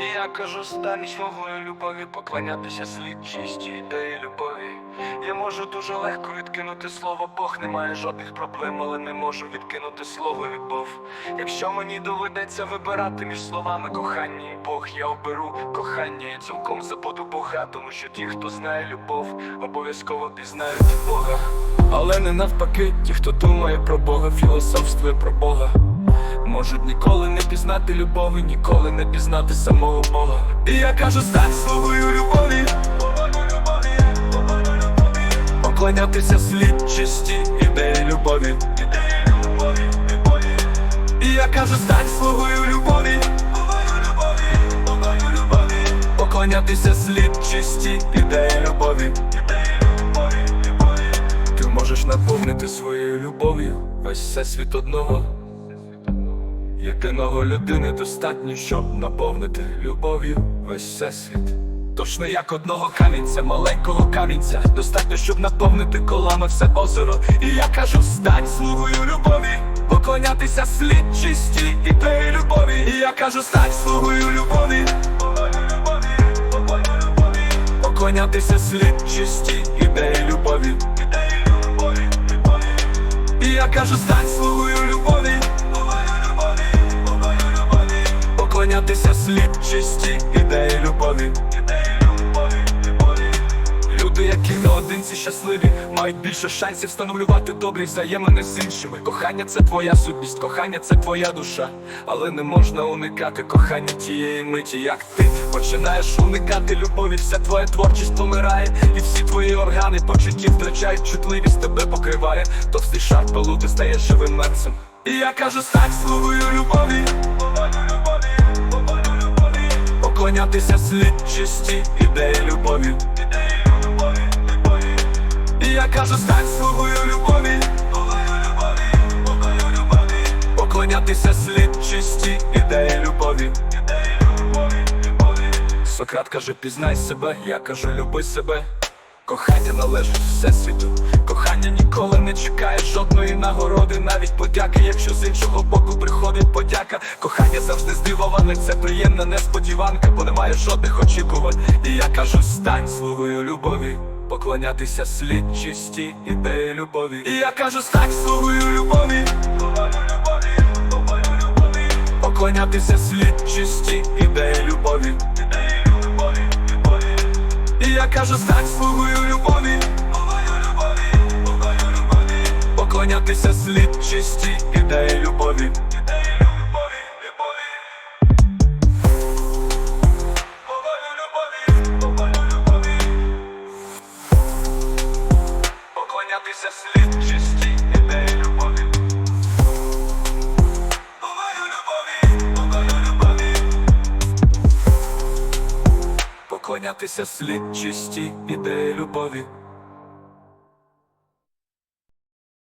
І я кажу, стань свого любові, поклонятися слід чисті ідеї любові. Я можу дуже легко відкинути слово Бог, немає жодних проблем, але не можу відкинути слово любов. Якщо мені доведеться вибирати між словами кохання і Бог, я оберу кохання і цілком забуду Бога, тому що ті, хто знає любов, обов'язково пізнають Бога. Але не навпаки, ті, хто думає про Бога, філософствує про Бога. Можуть ніколи не пізнати любові, ніколи не пізнати самого Бога. І я кажу, стань словою любові, поклонятися слід чисті ідеї любові. І я кажу, стань словою любові, поклонятися слід чисті ідеї любові. Ти можеш наповнити своєю любов'ю весь всесвіт одного. Єдиного людини достатньо, щоб наповнити любов'ю весь всесвіт. Тож не як одного камінця, маленького камінця, достатньо, щоб наповнити колами все озеро. І я кажу, стань слугою любові, поклонятися слід чисті ідеї любові. І я кажу, стань слугою любові, поклонятися слід чисті ідеї любові. І я кажу, стань слугою Поклонятися слід чисті ідеї любові. Люди, які наодинці щасливі, мають більше шансів встановлювати добрі взаємини з іншими. Кохання це твоя сутність, кохання це твоя душа. Але не можна уникати кохання тієї миті, як ти починаєш уникати любові, вся твоя творчість помирає, і всі твої органи почуттів втрачають чутливість, тебе покриває. Товстий шар пилу, ти стаєш живим мерцем. І я кажу, стань слугою любові. Поклонятися слід чисті ідеї любові. І я кажу, стань слугою любові. любові, любові, Поклонятися слід чисті ідеї любові. Сократ каже, пізнай себе, я кажу, люби себе. Кохання належить всесвіту. Кохання ніколи не чекає жодної нагороди, навіть подяки, якщо з іншого боку приходить подяка. Кохання завжди здивоване, це приємна несподіванка, бо немає жодних очікувань. І я кажу, стань слугою любові, поклонятися слід чисті ідеї любові. І я кажу, стань слугою любові. Поклонятися слід чисті ідеї любові. І я кажу, стань слугою любові. Поклонятися слід чисті ідеї любові. Поклонятися слід чисті ідеї любові. Поклонятися слід чисті ідеї любові.